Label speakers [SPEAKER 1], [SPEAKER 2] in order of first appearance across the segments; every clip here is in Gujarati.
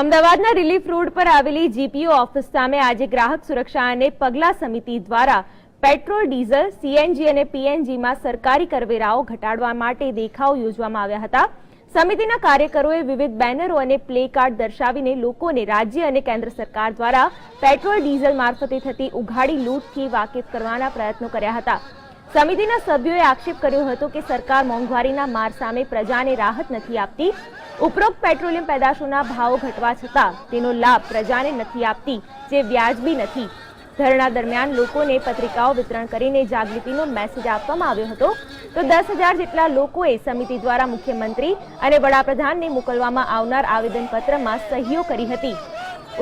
[SPEAKER 1] અમદાવાદના રિલીફ રોડ પર આવેલી જીપીઓ ઓફિસ સામે આજે ગ્રાહક સુરક્ષા અને પગલા સમિતિ દ્વારા પેટ્રોલ, ડીઝલ, સીએનજી અને પીએનજીમાં સરકારી કરવેરાઓ ઘટાડવા માટે દેખાવ યોજવામાં આવ્યા હતા. સમિતિના કાર્યકરોએ વિવિધ બેનરો અને પ્લે કાર્ડ દર્શાવીને લોકોને રાજ્ય અને કેન્દ્ર સરકાર દ્વારા પેટ્રોલ, ડીઝલ મારફતે થતી ઉઘાડી, લૂંટથી વાકેફ કરવાના પ્રયત્નો કર્યા હતા. સમિતિના સભ્યોએ આક્ષેપ કર્યો હતો કે સરકાર મોંઘવારીના માર સામે પ્રજાને રાહત નથી આપતી. ઉપરોક્ત પેટ્રોલિયમ પેદાશોના ભાવો ઘટવા છતાં તેનો લાભ પ્રજાને નથી આપતી, જે વ્યાજબી નથી. ધરણા દરમિયાન લોકોને પત્રિકાઓ વિતરણ કરીને જાગૃતિનો મેસેજ આપવામાં આવ્યો હતો. તો દસ હજાર જેટલા લોકોએ સમિતિ દ્વારા મુખ્યમંત્રી અને વડાપ્રધાનને મોકલવામાં આવનાર આવેદનપત્રમાં સહીઓ કરી હતી.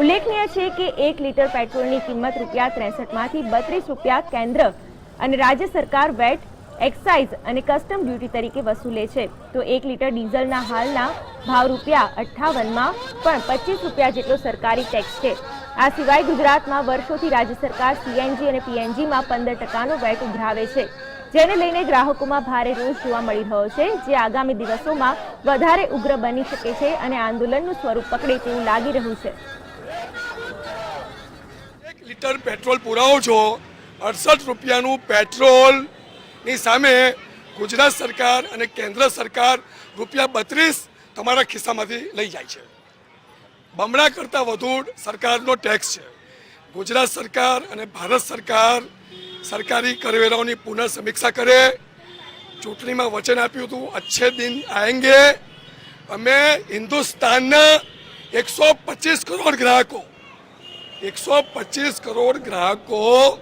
[SPEAKER 1] ઉલ્લેખનીય છે કે એક લીટર પેટ્રોલની કિંમત રૂપિયા ત્રેસઠમાંથી બત્રીસ રૂપિયા કેન્દ્ર અને રાજ્ય સરકાર વેટ એક્સાઇઝ અને કસ્ટમ ડ્યુટી તરીકે વસૂલે છે. તો એક લીટર ડીઝલના હાલના ભાવ રૂપિયા અઠ્ઠાવનમાં પણ પચીસ રૂપિયા જેટલો સરકારી ટેક્સ છે. આ સિવાય ગુજરાતમાં વર્ષોથી રાજ્ય સરકાર સીએનજી અને પીએનજીમાં પંદર ટકાનો વેટ ઉઘરાવે છે. જેને લઈને ગ્રાહકોમાં ભારે રોષ જોવા મળી રહ્યો છે, જે આગામી દિવસોમાં વધારે ઉગ્ર બની શકે છે અને આંદોલનનું સ્વરૂપ પકડે તેવું લાગી રહ્યું છે.
[SPEAKER 2] એક લીટર પેટ્રોલ પુરાવો છો, અડસઠ રૂપિયાનું પેટ્રોલ ની સામે ગુજરાત સરકાર અને કેન્દ્ર સરકાર રૂપિયા બત્રીસ તમારા ખિસ્સામાંથી લઈ જાય છે. બમણા કરતાં વધુ સરકારનો ટેક્સ છે. ગુજરાત સરકાર અને ભારત સરકાર સરકારી કરવેરાઓની પુનઃ સમીક્ષા કરે. ચૂંટણીમાં વચન આપ્યું હતું, અચ્છે દિન આએંગે અમે હિન્દુસ્તાનના એકસો પચીસ કરોડ ગ્રાહકો, એકસો પચીસ કરોડ ગ્રાહકો